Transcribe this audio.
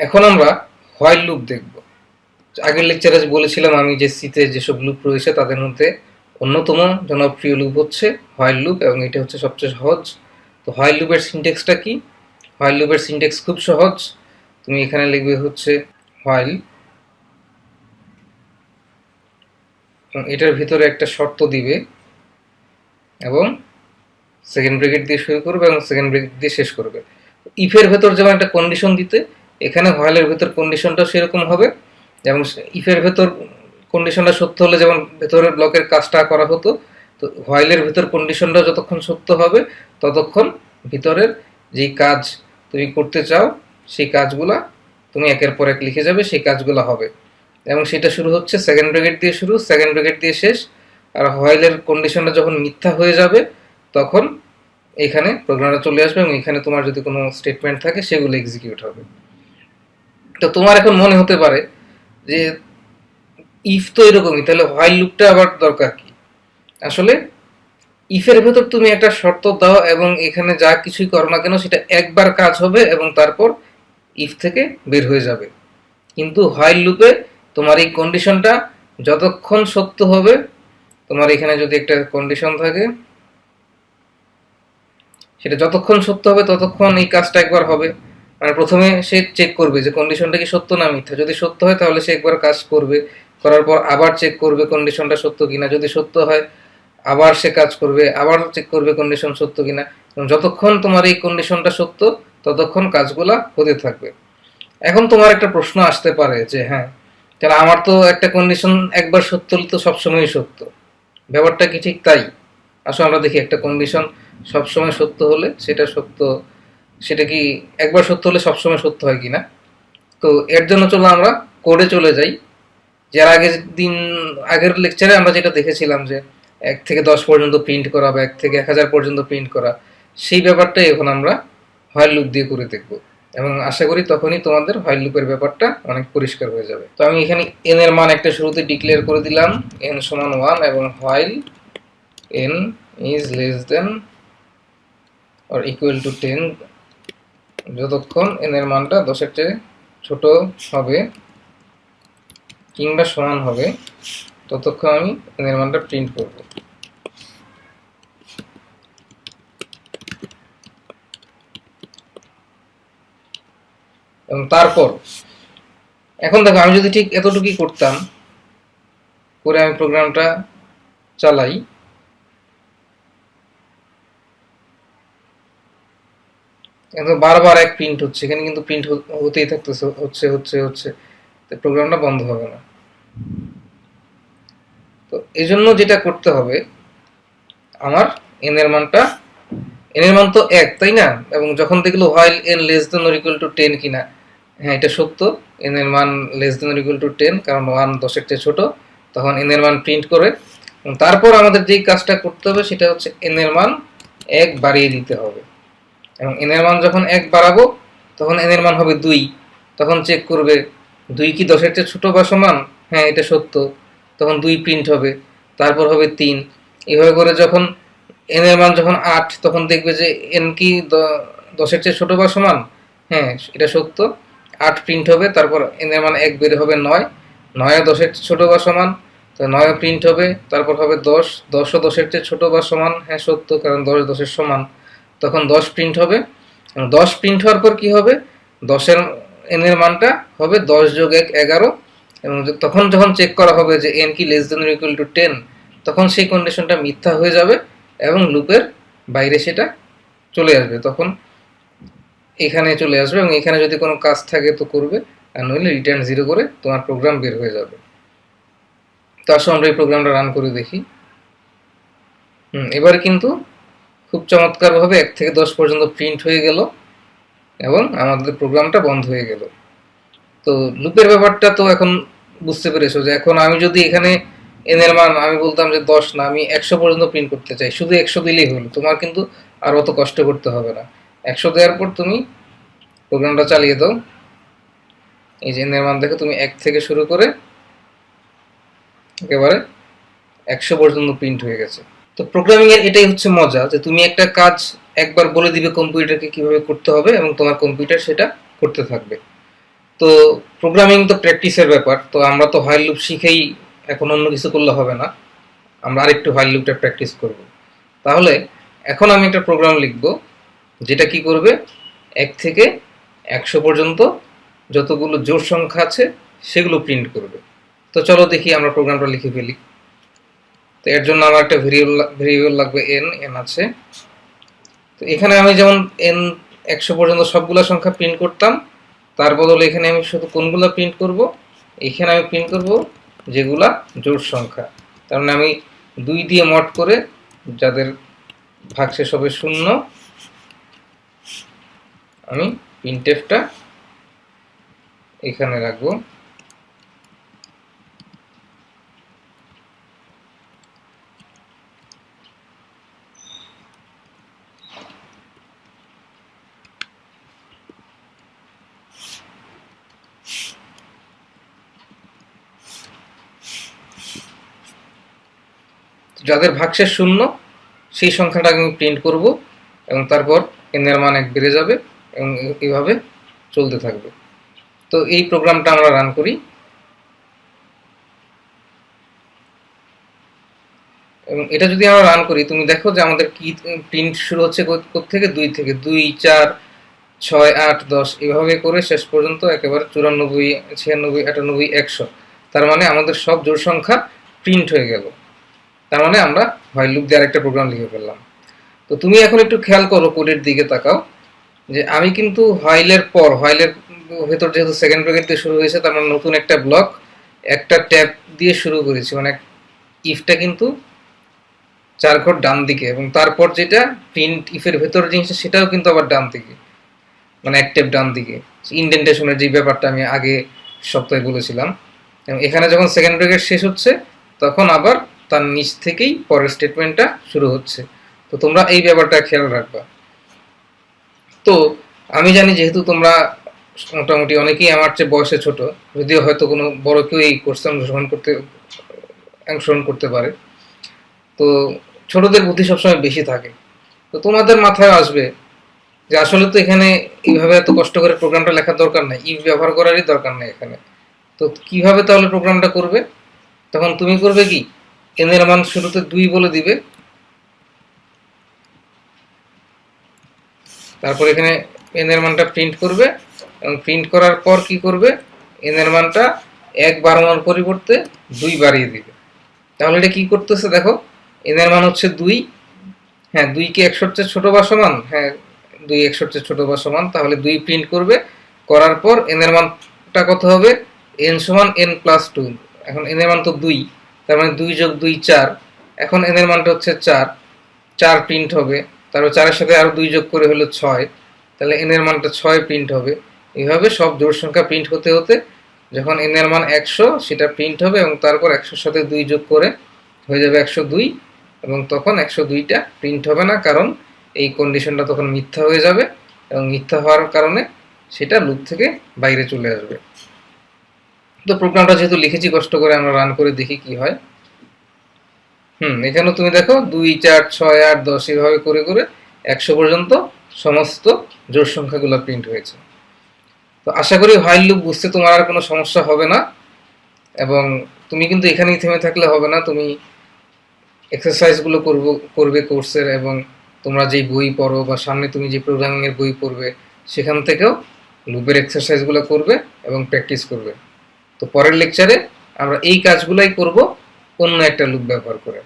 এখন আমরা while loop দেখব। আগের লেকচারে বলেছিলাম আমি যে সিতে যেসব লুপ রয়েছে তাদের মধ্যে অন্যতম জনপ্রিয় লুপ হচ্ছে হোয়াইল লুপ এবং এটা হচ্ছে সবচেয়ে সহজ। তো হোয়াইল লুপের সিনটেক্সটা কি? হোয়াইল লুপের সিনটেক্স খুব সহজ। তুমি এখানে লিখবে হচ্ছে হোয়াইল এবং এটার ভিতরে একটা শর্ত দিবে এবং সেকেন্ড ব্রেকেট দিয়ে শুরু করবে এবং সেকেন্ড ব্রেকেট দিয়ে শেষ করবে। ইফের ভেতর যেমন একটা কন্ডিশন দিতে এখানে হোয়াইলের ভেতর কন্ডিশনটা সেরকম হবে যেমন ইফের ভেতর কন্ডিশনটা সত্য হলে যেমন ভেতরের ব্লকের কাজটা করা হতো, তো হোয়াইলের ভেতর কন্ডিশনটা যতক্ষণ সত্য হবে, ততক্ষণ ভিতরের যেই কাজ তুমি করতে চাও, সেই কাজগুলা তুমি একের পর এক লিখে যাবে, সেই কাজগুলো হবে। এবং সেটা শুরু হচ্ছে সেকেন্ড ব্রেকেট দিয়ে শুরু সেকেন্ড ব্রেকেট দিয়ে শেষ, আর হোয়াইলের কন্ডিশনটা যখন মিথ্যা হয়ে যাবে, তখন এখানে প্রোগ্রামটা চলে আসবে এবং এখানে তোমার যদি কোনো স্টেটমেন্ট থাকে, সেগুলো এক্সিকিউট হবে। তো তোমার এখন মনে হতে পারে যে ইফ তো এরকমই, তাহলে হোয়াইল লুপটা আবার দরকার কি? আসলে ইফের ভেতর তুমি একটা শর্ত দাও এবং এখানে যা কিছুই করো না কেন, সেটা একবার কাজ হবে এবং তারপর ইফ থেকে বের হয়ে যাবে। কিন্তু হোয়াইল লুপে তোমার এই কন্ডিশনটা যতক্ষণ সত্য হবে, তোমার এখানে যদি একটা কন্ডিশন থাকে, সেটা যতক্ষণ সত্য হবে, ততক্ষণ এই কাজটা একবার হবে। মানে প্রথমে সে চেক করবে যে কন্ডিশনটা কি সত্য না মিথ্যা। যদি সত্য হয়, তাহলে সে একবার কাজ করবে। করার পর আবার চেক করবে কন্ডিশনটা সত্য কিনা। যদি সত্য হয়, আবার সে কাজ করবে, আবার চেক করবে কন্ডিশন সত্য কিনা। যতক্ষণ তোমার এই কন্ডিশনটা সত্য, ততক্ষণ কাজগুলা হতে থাকবে। এখন তোমার একটা প্রশ্ন আসতে পারে যে হ্যাঁ তাহলে আমার তো একটা কন্ডিশন একবার সত্য হলে তো সবসময়ই সত্য। ব্যাপারটা কি ঠিক তাই? আসলে আমরা দেখি একটা কন্ডিশন সবসময় সত্য হলে সেটা সত্য সেটা কি একবার সত্য হলে সবসময় সত্য হয় কিনা? তো এর জন্য চলো আমরা কোডে চলে যাই। যার আগের দিন, আগের লেকচারে আমরা যেটা দেখেছিলাম যে এক থেকে দশ পর্যন্ত প্রিন্ট করা বা এক থেকে এক হাজার পর্যন্ত প্রিন্ট করা, সেই ব্যাপারটাই এখন আমরা হোয়াইল লুপ দিয়ে করে দেখব। এবং আশা করি তখনই তোমাদের হোয়াইল লুপের ব্যাপারটা অনেক পরিষ্কার হয়ে যাবে। তো আমি এখানে এন এর মান একটা শুরুতে ডিক্লেয়ার করে দিলাম। এন সমান ওয়ান এবং while N is less than or equal to ten যতক্ষণ এন এর মানটা দশের চেয়ে ছোট হবে কিংবা সমান হবে, ততক্ষণ আমি এন এর মানটা প্রিন্ট করব। এবং তারপর, এখন দেখো আমি যদি ঠিক এতটুকুই করতাম, করে আমি প্রোগ্রামটা চালাই কিন্তু বারবার এক প্রিন্ট হচ্ছে। এখানে কিন্তু প্রিন্ট হতেই থাকতেছে, হচ্ছে হচ্ছে হচ্ছে। তো প্রোগ্রামটা বন্ধ হবে না। তো এই জন্য যেটা করতে হবে, আমার এন এর মানটা এন এর মান তো এক, তাই না? এবং যখন দেখল while N less than or equal to ten কিনা হ্যাঁ এটা সত্য এন এর মান less than or equal to ten কারণ ওয়ান দশের চেয়ে ছোট, তখন এন এর মান প্রিন্ট করে। তারপর আমাদের যেই কাজটা করতে হবে, সেটা হচ্ছে এন এর মান এক বাড়িয়ে দিতে হবে। এবং এন এর মান যখন এক বাড়াবো, তখন এন এর মান হবে দুই। তখন চেক করবে, দুই কি দশের চেয়ে ছোটো বা সমান? হ্যাঁ এটা সত্য। তখন দুই প্রিন্ট হবে, তারপর হবে তিন। এভাবে করে যখন এন এর মান যখন আট, তখন দেখবে যে এন কি দশের চেয়ে ছোটো বা সমান? হ্যাঁ এটা সত্য। আট প্রিন্ট হবে, তারপর এন এর মান এক বের হবে নয়। নয় দশের চেয়ে ছোটো বা সমান? তো নয় প্রিন্ট হবে, তারপর হবে দশ। দশও দশের চেয়ে ছোটো বা সমান? হ্যাঁ সত্য, কারণ দশ দশের সমান। তখন দশ প্রিন্ট হবে। দশ প্রিন্ট হওয়ার পর কি হবে? দশের এন এর মানটা হবে দশ যোগ এক, এগারো। এবং তখন যখন চেক করা হবে যে এন কি less than equal to ten তখন সেই কন্ডিশনটা মিথ্যা হয়ে যাবে এবং লুপের বাইরে সেটা চলে আসবে। তখন এখানে চলে আসবে এবং এখানে যদি কোনো কাজ থাকে তো করবে। আর নইলে রিটার্ন জিরো করে তোমার প্রোগ্রাম বের হয়ে যাবে। তো আসো আমরা এই প্রোগ্রামটা রান করে দেখি। হুম, এবার কিন্তু খুব চমৎকারভাবে এক থেকে দশ পর্যন্ত প্রিন্ট হয়ে গেল এবং আমাদের প্রোগ্রামটা বন্ধ হয়ে গেল। তো লুপের ব্যাপারটা তো এখন বুঝতে পেরেছ যে এখন আমি যদি এখানে এন এর মান, আমি বলতাম যে দশ না, আমি একশো পর্যন্ত প্রিন্ট করতে চাই, শুধু একশো দিলেই হলো, তোমার কিন্তু আর অত কষ্ট করতে হবে না। একশো দেওয়ার পর তুমি প্রোগ্রামটা চালিয়ে দাও। এই যে এনের মান দেখো, তুমি এক থেকে শুরু করে একেবারে একশো পর্যন্ত প্রিন্ট হয়ে গেছে। তো প্রোগ্রামিং এর এটাই হচ্ছে মজা, যে তুমি একটা কাজ একবার বলে দিবে কম্পিউটারকে কীভাবে করতে হবে এবং তোমার কম্পিউটার সেটা করতে থাকবে। তো প্রোগ্রামিং তো প্র্যাকটিসের ব্যাপার, তো আমরা তো হোয়াইল লুপ শিখেই এখন অন্য কিছু করলে হবে না, আমরা আরেকটু হোয়াইল লুপটা প্র্যাকটিস করব। তাহলে এখন আমি একটা প্রোগ্রাম লিখব, যেটা কি করবে, এক থেকে একশো পর্যন্ত যতগুলো জোর সংখ্যা আছে সেগুলো প্রিন্ট করবে। তো চলো দেখি আমরা প্রোগ্রামটা লিখে ফেলি। তো এর জন্য আমার একটা ভেরিয়েবল ভেরিয়েবল লাগবে এন এন আছে। তো এখানে আমি যেমন এন একশো পর্যন্ত সবগুলো সংখ্যা প্রিন্ট করতাম, তার বদলে এখানে আমি শুধু কোনগুলো প্রিন্ট করব? এখানে আমি প্রিন্ট করব যেগুলা জোড় সংখ্যা। তার মানে আমি দুই দিয়ে মট করে যাদের ভাগশেষ হবে শূন্য, আমি প্রিন্টেফটা এখানে রাখব। যাদের ভাগশেষ শূন্য, সেই সংখ্যাটা আমি প্রিন্ট করব এবং তারপর এনের মান এক বেড়ে যাবে এবং এইভাবে চলতে থাকবে। তো এই প্রোগ্রামটা আমরা রান করি। এবং এটা যদি আমরা রান করি, তুমি দেখো যে আমাদের কি প্রিন্ট শুরু হচ্ছে থেকে দুই থেকে। দুই, চার, ছয়, আট, দশ, এভাবে করে শেষ পর্যন্ত একেবারে চুরানব্বই, ছিয়ানব্বই, আটানব্বই, একশো। তার মানে আমাদের সব জোর সংখ্যা প্রিন্ট হয়ে গেল। তার মানে আমরা হোয়াইল লুপ দিয়ে আরেকটা প্রোগ্রাম লিখে ফেললাম। তো তুমি এখন একটু খেয়াল করো কোডের দিকে তাকাও, যে আমি কিন্তু হোয়াইলের পর হোয়াইলের ভেতর যেহেতু সেকেন্ড ব্র্যাকেট দিয়ে শুরু হয়েছে, তার মানে নতুন একটা ব্লক একটা ট্যাপ দিয়ে শুরু করেছি। মানে ইফটা কিন্তু চার ঘর ডান দিকে এবং তারপর যেটা প্রিন্ট ইফের ভেতর জিনিসটা, সেটাও কিন্তু আবার ডান দিকে। মানে এক ট্যাব ডান দিকে। ইন্ডেন্টেশনের যে ব্যাপারটা আমি আগে সপ্তাহে বলেছিলাম। এবং এখানে যখন সেকেন্ড ব্র্যাকেট শেষ হচ্ছে, তখন আবার তার নিচ থেকেই পরের স্টেটমেন্টটা শুরু হচ্ছে। তো তোমরা এই ব্যাপারটা খেয়াল রাখবা। তো আমি জানি যেহেতু তোমরা মোটামুটি অনেকেই আমার চেয়ে বয়সে ছোট, যদিও হয়তো কোনো বড় কেউ এই কোর্সে অংশগ্রহণ করতে অংশগ্রহণ করতে পারে। তো ছোটদের বুদ্ধি সবসময় বেশি থাকে। তো তোমাদের মাথায় আসবে যে আসলে তো এখানে এইভাবে এত কষ্ট করে প্রোগ্রামটা লেখার দরকার নাই ইফ ব্যবহার করারই দরকার নেই এখানে। তো কীভাবে তাহলে প্রোগ্রামটা করবে? তখন তুমি করবে কি? এন এর মান শুরুতে দুই বলে দিবে। তারপর এখানে এন এর মানটা প্রিন্ট করবে এবং প্রিন্ট করার পর কি করবে? এন এর মানটা এক বাড়ানোর পরিবর্তে দুই বাড়িয়ে দিবে। তাহলে এটা কি করতেছে দেখো এন এর মান হচ্ছে দুই। হ্যাঁ দুই কি একশোর চেয়ে ছোট বা সমান? হ্যাঁ দুই একশোর চেয়ে ছোট বা সমান। তাহলে দুই প্রিন্ট করবে। করার পর এন এর মানটা কত হবে? এন সমান এন প্লাস টু এখন এন এর মান তো দুই। তার মানে দুই যোগ দুই চার। এখন এনের মানটা হচ্ছে চার। চার প্রিন্ট হবে। তারপর চারের সাথে আরও দুই যোগ করে হলো ছয়। তাহলে এনের মানটা ছয় প্রিন্ট হবে। এইভাবে সব জোড় সংখ্যা প্রিন্ট হতে হতে যখন এনের মান একশো, সেটা প্রিন্ট হবে এবং তারপর একশোর সাথে দুই যোগ করে হয়ে যাবে একশো দুই এবং তখন একশো দুইটা প্রিন্ট হবে না কারণ এই কন্ডিশনটা তখন মিথ্যা হয়ে যাবে এবং মিথ্যা হওয়ার কারণে সেটা লুপ থেকে বাইরে চলে আসবে। তো প্রোগ্রামটা যেহেতু লিখেছি, কষ্ট করে আমরা রান করে দেখি কি হয়। হুম এখানে তুমি দেখো, দুই, চার, ছয়, আট, দশ, এভাবে করে করে একশো পর্যন্ত সমস্ত জোর সংখ্যাগুলো প্রিন্ট হয়েছে। তো আশা করি হোয়াইল লুপ বুঝতে তোমার আর কোনো সমস্যা হবে না এবং তুমি কিন্তু এখানেই থেমে থাকলে হবে না। তুমি এক্সারসাইজগুলো করব, করবে কোর্সের এবং তোমরা যেই বই পড়ো বা সামনে তুমি যে প্রোগ্রামিংয়ের বই পড়বে, সেখান থেকেও লুপের এক্সারসাইজগুলো করবে এবং প্র্যাকটিস করবে। তো পরের লেকচারে আমরা এই কাজগুলাই করব অন্য একটা লুক ব্যবহার করে।